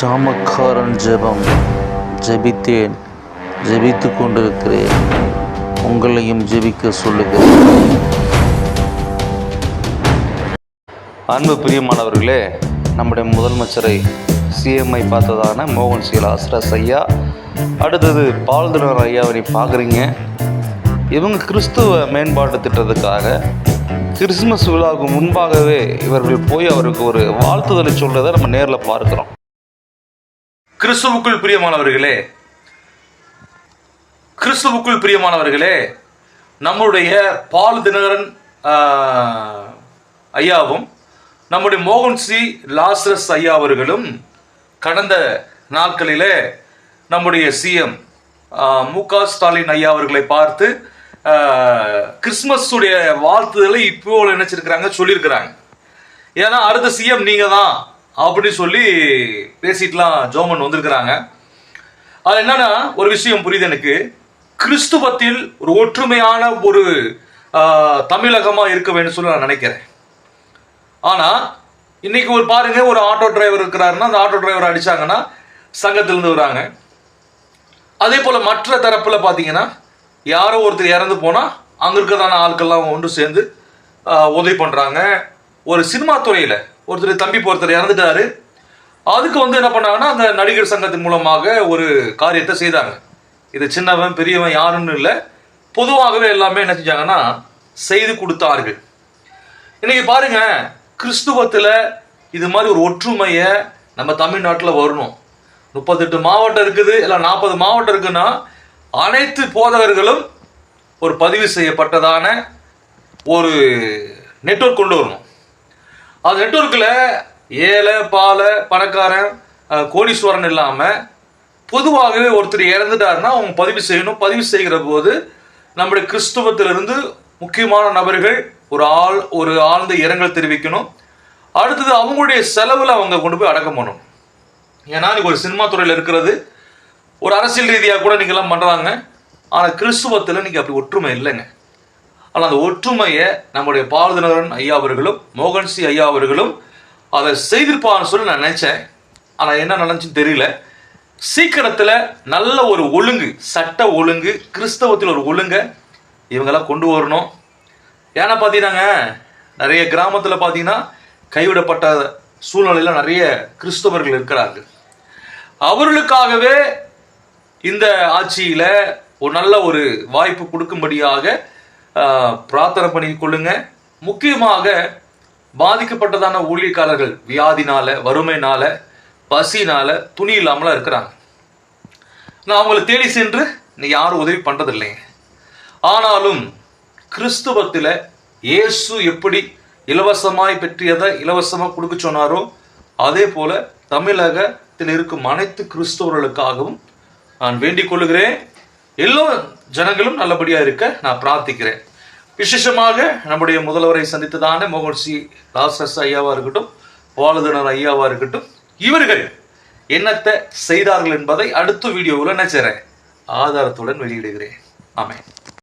ஜாமக்காரன் ஜெபம் ஜெபித்தேன் ஜெபித்து கொண்டிருக்கிறேன். உங்களையும் ஜெபிக்க சொல்லுகிறேன். அன்பு பிரியமானவர்களே நம்முடைய முதலமைச்சரை சிஎம்ஐ பார்த்ததான மோகன் சீலாஸ்ரஸ் ஐயா அடுத்தது பால்தினர் ஐயாவை பார்க்குறீங்க. இவங்க கிறிஸ்துவ மேம்பாட்டு திட்டத்துக்காக கிறிஸ்துமஸ் விழாவுக்கு முன்பாகவே இவர்கள் போய் அவருக்கு ஒரு வாழ்த்துதலை சொல்கிறத நம்ம நேரில் பார்க்கிறோம். கிறிஸ்துவுக்குள் பிரியமானவர்களே கிறிஸ்துவுக்குள் பிரியமானவர்களே நம்முடைய பால் தினகரன் ஐயாவும் நம்முடைய மோகன் சி. லாசரஸ் ஐயா அவர்களும் கடந்த நாட்களிலே நம்முடைய சிஎம் மு. க. ஸ்டாலின் ஐயா அவர்களை பார்த்து கிறிஸ்மஸுடைய வாழ்த்துதலை இப்போ நினைச்சிருக்கிறாங்க சொல்லியிருக்கிறாங்க. ஏன்னா அடுத்த சிஎம் நீங்கள் தான் அப்படின்னு சொல்லி பேசிட்டுலாம் ஜோமன் வந்திருக்கிறாங்க. அது என்னன்னா ஒரு விஷயம் புரியுது எனக்கு. கிறிஸ்துவத்தில் ஒரு ஒற்றுமையான ஒரு தமிழகமாக இருக்க வேண்டும் சொல்லி நான் நினைக்கிறேன். ஆனால் இன்னைக்கு ஒரு பாருங்க ஒரு ஆட்டோ டிரைவர் இருக்கிறாருன்னா அந்த ஆட்டோ டிரைவர் அடிச்சாங்கன்னா சங்கத்திலிருந்து வராங்க. அதே போல் மற்ற தரப்பில் பார்த்தீங்கன்னா யாரோ ஒருத்தர் இறந்து போனால் அங்கே இருக்கிறதான ஆட்கள்லாம் ஒன்று சேர்ந்து உதவி பண்ணுறாங்க ஒரு சினிமா துறையில் ஒருத்தர் தம்பி ஒருத்தர் இறந்துட்டாரு. அதுக்கு வந்து என்ன பண்ணாங்கன்னா அந்த நடிகர் சங்கத்தின் மூலமாக ஒரு காரியத்தை செய்தாங்க. இது சின்னவன் பெரியவன் யாருன்னு இல்லை. பொதுவாகவே எல்லாமே என்ன செஞ்சாங்கன்னா செய்து கொடுத்தார்கள். இன்னைக்கு பாருங்க கிறிஸ்துவத்தில் இது மாதிரி ஒரு ஒற்றுமையை நம்ம தமிழ்நாட்டில் வரணும். முப்பத்தெட்டு மாவட்டம் இருக்குது இல்லை நாற்பது மாவட்டம் இருக்குன்னா அனைத்து போதகர்களும் ஒரு பதிவு செய்யப்பட்டதான ஒரு நெட்வொர்க் கொண்டு வரணும். அது நெட்ஒர்க்கில் ஏழை பாலை பணக்காரன் கோடீஸ்வரன் இல்லாமல் பொதுவாகவே ஒருத்தர் இறந்துட்டாருன்னா அவங்க பதிவு செய்யணும். பதிவு செய்கிற போது நம்முடைய கிறிஸ்துவத்திலிருந்து முக்கியமான நபர்கள் ஒரு ஆள் ஒரு ஆழ்ந்த இரங்கல் தெரிவிக்கணும். அடுத்தது அவங்களுடைய செலவில் அவங்க கொண்டு போய் அடக்கம் பண்ணணும். ஏன்னா இன்னைக்கு ஒரு சினிமா துறையில் இருக்கிறது. ஒரு அரசியல் ரீதியாக கூட நீங்கள்லாம் பண்ணுறாங்க ஆனால் கிறிஸ்துவத்தில் நீங்கள் அப்படி ஒற்றுமை இல்லைங்க. ஆனால் அந்த ஒற்றுமையை நம்முடைய பாரதினரன் ஐயா அவர்களும் மோகன் சி ஐயா அவர்களும் அதை செய்திருப்பான்னு சொல்லி நான் நினச்சேன். ஆனால் என்ன நினச்சின்னு தெரியல. சீக்கிரத்தில் நல்ல ஒரு ஒழுங்கு சட்ட ஒழுங்கு கிறிஸ்தவத்தில் ஒரு ஒழுங்கை இவங்கெல்லாம் கொண்டு வரணும். ஏன்னா பார்த்தீங்கன்னாங்க நிறைய கிராமத்தில் பார்த்தீங்கன்னா கைவிடப்பட்ட சூழ்நிலையில் நிறைய கிறிஸ்தவர்கள் இருக்கிறார்கள். அவர்களுக்காகவே இந்த ஆட்சியில் ஒரு நல்ல ஒரு வாய்ப்பு கொடுக்கும்படியாக பிரார்த்தனை பண்ணி கொள்ளுங்க. முக்கியமாக பாதிக்கப்பட்டதான ஊழியக்காரர்கள் வியாதினால வறுமைனால பசினால துணி இல்லாமலாம் இருக்கிறாங்க. நான் அவங்களை தேடி சென்று நீ யாரும் உதவி பண்ணுறதில்லைங்க ஆனாலும் கிறிஸ்துவத்தில் இயேசு எப்படி இலவசமாய் பெற்றியதை இலவசமாக கொடுக்க சொன்னாரோ அதே போல தமிழகத்தில் இருக்கும் அனைத்து கிறிஸ்தவர்களுக்காகவும் நான் வேண்டிக் கொள்கிறேன் எல்லா ஜனங்களும் நல்லபடியாக இருக்க நான் பிரார்த்திக்கிறேன். விசேஷமாக நம்முடைய முதல்வரை சந்தித்ததான மோகன் ராசஸ் ஐயாவாக இருக்கட்டும் பாலதனர் ஐயாவாக இருக்கட்டும் இவர்கள் என்னத்தை செய்தார்கள் என்பதை அடுத்த வீடியோவில் நினைச்சிறேன் ஆதாரத்துடன் வெளியிடுகிறேன். ஆமென்.